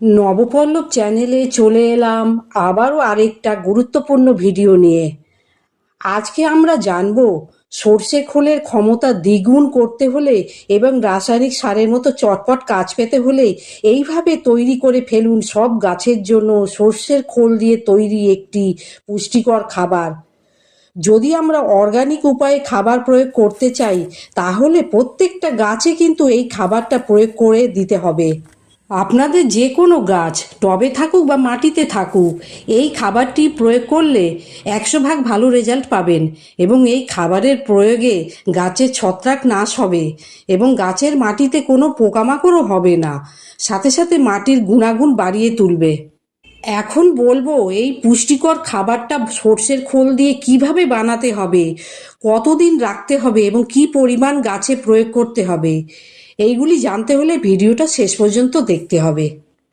নবপল্লব চ্যানেলে চলে এলাম আবারও আরেকটা গুরুত্বপূর্ণ ভিডিও নিয়ে। আজকে আমরা জানব সর্ষে খোলের ক্ষমতা দ্বিগুণ করতে হলে এবং রাসায়নিক সারের মতো চটপট কাজ পেতে হলে এইভাবে তৈরি করে ফেলুন সব গাছের জন্য সর্ষের খোল দিয়ে তৈরি একটি পুষ্টিকর খাবার। যদি আমরা অর্গানিক উপায়ে খাবার প্রয়োগ করতে চাই, তাহলে প্রত্যেকটা গাছে কিন্তু এই খাবারটা প্রয়োগ করে দিতে হবে। আপনাদের যে কোনো গাছ টবে থাকুক বা মাটিতে থাকুক, এই খাবারটি প্রয়োগ করলে একশো ভাগ ভালো রেজাল্ট পাবেন এবং এই খাবারের প্রয়োগে গাছের ছত্রাক নাশ হবে এবং গাছের মাটিতে কোনো পোকামাকড়ও হবে না। সাথে সাথে মাটির গুণাগুণ বাড়িয়ে তুলবে। এখন বলব, এই পুষ্টিকর খাবারটা সর্ষের খোল দিয়ে কীভাবে বানাতে হবে, কতদিন রাখতে হবে এবং কি পরিমাণ গাছে প্রয়োগ করতে হবে। এইগুলি জানতে হলে ভিডিওটা শেষ পর্যন্ত দেখতে হবে।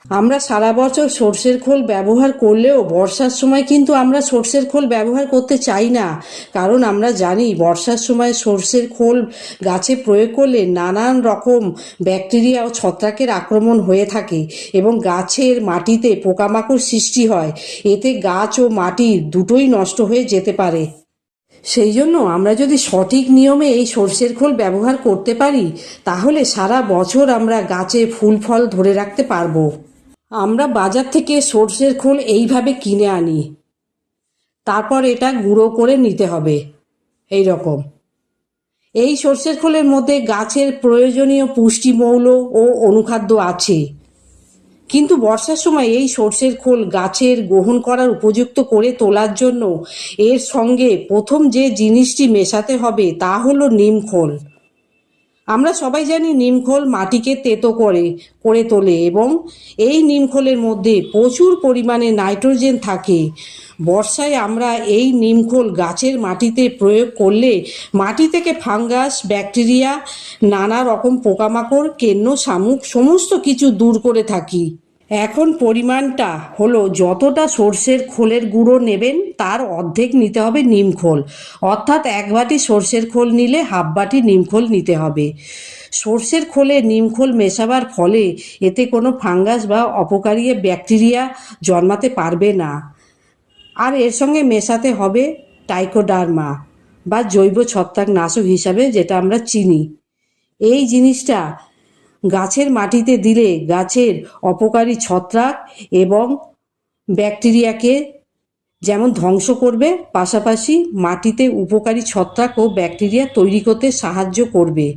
আমরা সারা বছর সর্ষের খোল ব্যবহার করলেও বর্ষার সময় কিন্তু আমরা সর্ষের খোল ব্যবহার করতে চাই না। কারণ আমরা জানি, বর্ষার সময় সর্ষের খোল গাছে প্রয়োগ করলে নানান রকম ব্যাকটেরিয়া ও ছত্রাকের আক্রমণ হয়ে থাকে এবং গাছের মাটিতে পোকামাকড় সৃষ্টি হয়। এতে গাছ ও মাটি দুটোই নষ্ট হয়ে যেতে পারে। সেই জন্য আমরা যদি সঠিক নিয়মে এই সর্ষের খোল ব্যবহার করতে পারি, তাহলে সারা বছর আমরা গাছে ফুল ফল ধরে রাখতে পারব। আমরা বাজার থেকে সর্ষের খোল এইভাবে কিনে আনি। তারপর এটা গুঁড়ো করে নিতে হবে। এই রকম। এই সর্ষের খোলের মধ্যে গাছের প্রয়োজনীয় পুষ্টিমৌল ও অনুখাদ্য আছে। কিন্তু বর্ষার সময় এই সর্ষের খোল গাছের গ্রহণ করার উপযুক্ত করে তোলার জন্য এর সঙ্গে প্রথম যে জিনিসটি মেশাতে হবে তা হলো নিমখোল আমরা সবাই জানি নিমখোল মাটিকে তেতো করে করে তোলে এবং এই নিমখোলের মধ্যে প্রচুর পরিমাণে নাইট্রোজেন থাকে। বর্ষায় আমরা এই নিমখোল গাছের মাটিতে প্রয়োগ করলে মাটি থেকে ফাঙ্গাস, ব্যাকটেরিয়া, নানা রকম পোকামাকড়, কেন্ন, শামুক, সমস্ত কিছু দূর করে থাকি। এখন পরিমাণটা হলো যতটা সর্ষের খোলের গুঁড়ো নেবেন, তার অর্ধেক নিতে হবে নিমখোল অর্থাৎ এক বাটি সর্ষের খোল নিলে হাফ বাটি নিমখোল নিতে হবে। সর্ষের খোলে নিমখোল মেশাবার ফলে এতে কোনো ফাঙ্গাস বা অপকারী ব্যাকটেরিয়া জন্মাতে পারবে না। আর এর সঙ্গে মেশাতে হবে টাইকোডার্মা বা জৈব ছত্রাকনাশক হিসাবে যেটা আমরা চিনি। এই জিনিসটা গাছের মাটিতে দিলে গাছের অপকারী ছত্রাক এবং ব্যাকটেরিয়াকে যেমন ধ্বংস করবে, পাশাপাশি মাটিতে উপকারী ছত্রাক ও ব্যাকটেরিয়া তৈরি করতে সাহায্য করবে।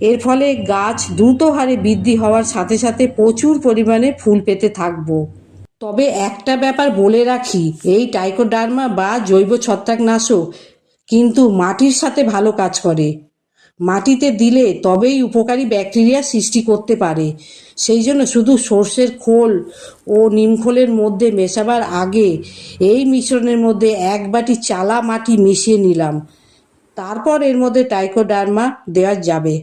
এর ফলে গাছ দ্রুত হারে বৃদ্ধি হওয়ার সাথে সাথে প্রচুর পরিমাণে ফুল পেতে থাকব। তবে একটা ব্যাপার বলে রাখি, এই টাইকোডার্মা বা জৈব ছত্রাকনাশক কিন্তু মাটির সাথে ভালো কাজ করে। মাটিতে দিলে তবেই উপকারী ব্যাকটেরিয়া সৃষ্টি করতে পারে। সেই জন্য শুধু সর্ষের খোল ও নিমখোলের মধ্যে মেশাবার আগে এই মিশ্রণের মধ্যে এক বাটি চালা মাটি মিশিয়ে নিলাম। তারপর এর মধ্যে টাইকোডার্মা দেওয়া যাবে।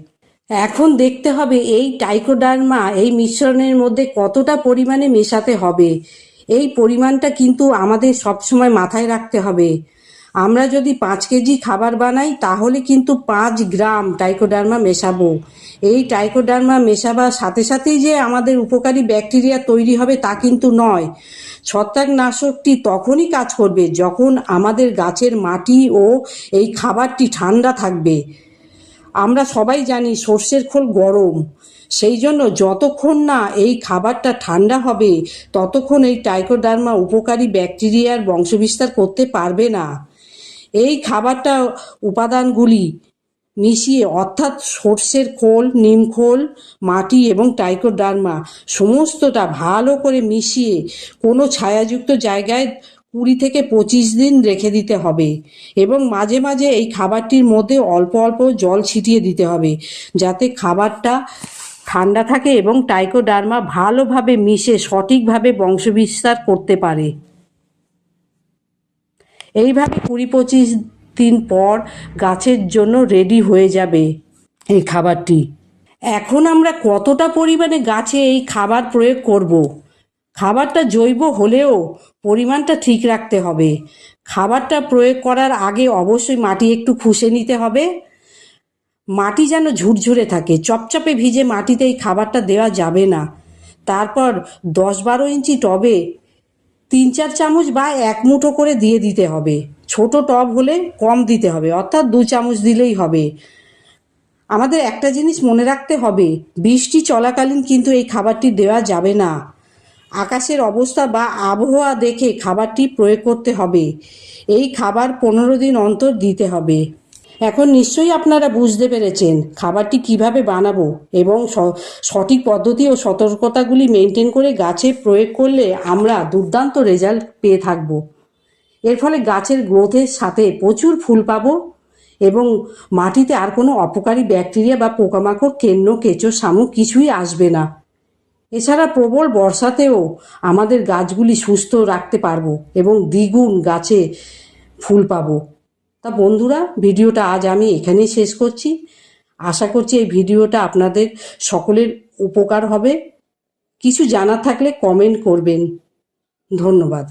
এখন দেখতে হবে এই টাইকোডার্মা এই মিশ্রণের মধ্যে কতটা পরিমাণে মেশাতে হবে। এই পরিমাণটা কিন্তু আমাদের সবসময় মাথায় রাখতে হবে। আমরা যদি পাঁচ কেজি খাবার বানাই, তাহলে কিন্তু পাঁচ গ্রাম টাইকোডার্মা মেশাবো। এই টাইকোডার্মা মেশাবার সাথে সাথেই যে আমাদের উপকারী ব্যাকটেরিয়া তৈরি হবে তা কিন্তু নয়। ছত্রাকনাশকটি তখনই কাজ করবে যখন আমাদের গাছের মাটি ও এই খাবারটি ঠান্ডা থাকবে। আমরা সবাই জানি সর্ষের খোল গরম। সেই জন্য যতক্ষণ না এই খাবারটা ঠান্ডা হবে, ততক্ষণ এই টাইকোডার্মা উপকারী ব্যাকটেরিয়ার বংশবিস্তার করতে পারবে না। এই খাবারটা উপাদানগুলি মিশিয়ে, অর্থাৎ সর্ষের খোল নিমখোল মাটি এবং টাইকোডার্মা সমস্তটা ভালো করে মিশিয়ে কোনো ছায়াযুক্ত জায়গায় কুড়ি থেকে পঁচিশ দিন রেখে দিতে হবে এবং মাঝে মাঝে এই খাবারটির মধ্যে অল্প অল্প জল ছিটিয়ে দিতে হবে যাতে খাবারটা ঠান্ডা থাকে এবং টাইকোডার্মা ভালোভাবে মিশে, সঠিকভাবে বংশবিস্তার করতে পারে। এইভাবে কুড়ি পঁচিশ দিন পর গাছের জন্য রেডি হয়ে যাবে এই খাবারটি। এখন আমরা কতটা পরিমাণে গাছে এই খাবার প্রয়োগ করব। খাবারটা জৈব হলেও পরিমাণটা ঠিক রাখতে হবে। খাবারটা প্রয়োগ করার আগে অবশ্যই মাটি একটু খুশে নিতে হবে। মাটি যেন ঝুরঝুরে থাকে, চপচপে ভিজে মাটিতে এই খাবারটা দেওয়া যাবে না। তারপর দশ বারো ইঞ্চি টবে তিন চার চামচ বা এক মুঠো করে দিয়ে দিতে হবে। ছোট টব হলে কম দিতে হবে, অর্থাৎ দু চামচ দিলেই হবে। আমাদের একটা জিনিস মনে রাখতে হবে, বৃষ্টি চলাকালীন কিন্তু এই খাবারটি দেওয়া যাবে না। আকাশের অবস্থা বা আবহাওয়া দেখে খাবারটি প্রয়োগ করতে হবে। এই খাবার পনেরো দিন অন্তর দিতে হবে। এখন নিশ্চয়ই আপনারা বুঝতে পেরেছেন খাবারটি কীভাবে বানাবো এবং সঠিক পদ্ধতি ও সতর্কতাগুলি মেনটেন করে গাছে প্রয়োগ করলে আমরা দুর্দান্ত রেজাল্ট পেয়ে থাকব। এর ফলে গাছের গ্রোথের সাথে প্রচুর ফুল পাবো এবং মাটিতে আর কোনো অপকারী ব্যাকটেরিয়া বা পোকামাকড়, কেন্ন কেঁচো শামুক কিছুই আসবে না। এছাড়া প্রবল বর্ষাতেও আমাদের গাছগুলি সুস্থ রাখতে পারব এবং দ্বিগুণ গাছে ফুল পাবো। তা বন্ধুরা, ভিডিওটা আজ আমি এখানেই শেষ করছি। আশা করছি এই ভিডিওটা আপনাদের সকলের উপকার হবে। কিছু জানা থাকলে কমেন্ট করবেন। ধন্যবাদ।